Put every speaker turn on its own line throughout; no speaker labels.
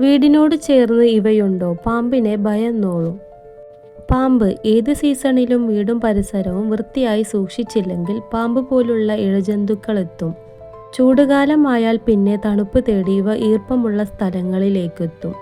വീടിനോട് ചേർന്ന് ഇവയുണ്ടോ? പാമ്പിനെ ഭയന്നോളൂ. പാമ്പ് ഏത് സീസണിലും വീടും പരിസരവും വൃത്തിയായി സൂക്ഷിച്ചില്ലെങ്കിൽ പാമ്പ് പോലുള്ള ഇഴജന്തുക്കൾ എത്തും ചൂടുകാലമായാൽ പിന്നെ തണുപ്പ് തേടി ഇവ ഈർപ്പമുള്ള സ്ഥലങ്ങളിലേക്കെത്തും.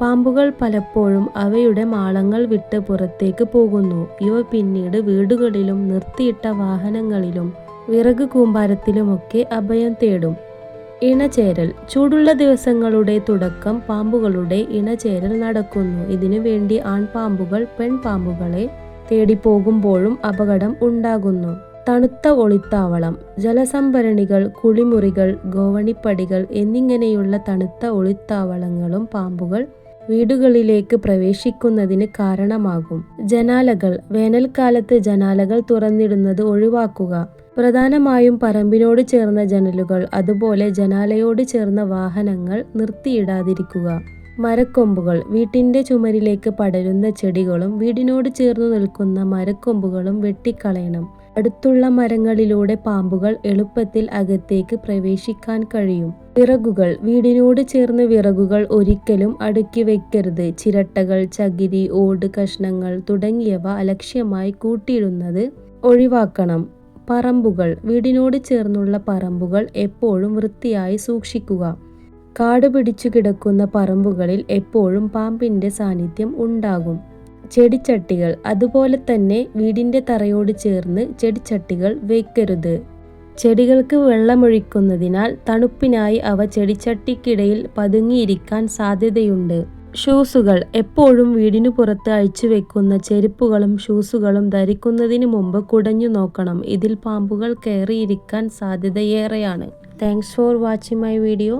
പാമ്പുകൾ പലപ്പോഴും അവയുടെ മാളങ്ങൾ വിട്ട് പുറത്തേക്ക് പോകുന്നു. ഇവ പിന്നീട് വീടുകളിലും നിർത്തിയിട്ട വാഹനങ്ങളിലും വിറക് കൂമ്പാരത്തിലുമൊക്കെ അഭയം തേടും. ഇണചേരൽ. ചൂടുള്ള ദിവസങ്ങളുടെ തുടക്കം പാമ്പുകളുടെ ഇണചേരൽ നടക്കുന്നു. ഇതിനു വേണ്ടി ആൺപാമ്പുകൾ പെൺപാമ്പുകളെ തേടി പോകുമ്പോഴും അപകടം ഉണ്ടാകുന്നു. തണുത്ത ഒളിത്താവളം ജലസംഭരണികൾ കുളിമുറികൾ ഗോവണിപ്പടികൾ എന്നിങ്ങനെയുള്ള തണുത്ത ഒളിത്താവളങ്ങളും പാമ്പുകൾ വീടുകളിലേക്ക് പ്രവേശിക്കുന്നതിന് കാരണമാകും. ജനാലകൾ വേനൽക്കാലത്ത് ജനാലകൾ തുറന്നിടുന്നത് ഒഴിവാക്കുക. പ്രധാനമായും പറമ്പിനോട് ചേർന്ന ജനലുകൾ അതുപോലെ ജനാലയോട് ചേർന്ന വാഹനങ്ങൾ നിർത്തിയിടാതിരിക്കുക. മരക്കൊമ്പുകൾ വീട്ടിന്റെ ചുമരിലേക്ക് പടരുന്ന ചെടികളും വീടിനോട് ചേർന്ന് നിൽക്കുന്ന മരക്കൊമ്പുകളും വെട്ടിക്കളയണം. അടുത്തുള്ള മരങ്ങളിലൂടെ പാമ്പുകൾ എളുപ്പത്തിൽ അകത്തേക്ക് പ്രവേശിക്കാൻ കഴിയും. വിറകുകൾ വീടിനോട് ചേർന്ന് വിറകുകൾ ഒരിക്കലും അടുക്കി വയ്ക്കരുത് ചിരട്ടകൾ ചകിരി ഓട് കഷ്ണങ്ങൾ തുടങ്ങിയവ അലക്ഷ്യമായി കൂട്ടിയിടുന്നത് ഒഴിവാക്കണം. പറമ്പുകൾ. വീടിനോട് ചേർന്നുള്ള പറമ്പുകൾ എപ്പോഴും വൃത്തിയായി സൂക്ഷിക്കുക. കാട് പിടിച്ചു കിടക്കുന്ന പറമ്പുകളിൽ എപ്പോഴും പാമ്പിന്റെ സാന്നിധ്യം ഉണ്ടാകും. ചെടിച്ചട്ടികൾ. അതുപോലെ തന്നെ വീടിന്റെ തറയോട് ചേർന്ന് ചെടിച്ചട്ടികൾ വയ്ക്കരുത് ചെടികൾക്ക് വെള്ളമൊഴിക്കുന്നതിനാൽ തണുപ്പിനായി അവ ചെടിച്ചട്ടിക്കിടയിൽ പതുങ്ങിയിരിക്കാൻ സാധ്യതയുണ്ട്. ഷൂസുകൾ എപ്പോഴും വീടിനു പുറത്ത് അഴിച്ചു വെക്കുന്ന ചെരുപ്പുകളും ഷൂസുകളും ധരിക്കുന്നതിന് മുമ്പ് കുടഞ്ഞു നോക്കണം. ഇതിൽ പാമ്പുകൾ കയറിയിരിക്കാൻ സാധ്യതയേറെയാണ്. Thanks for watching my video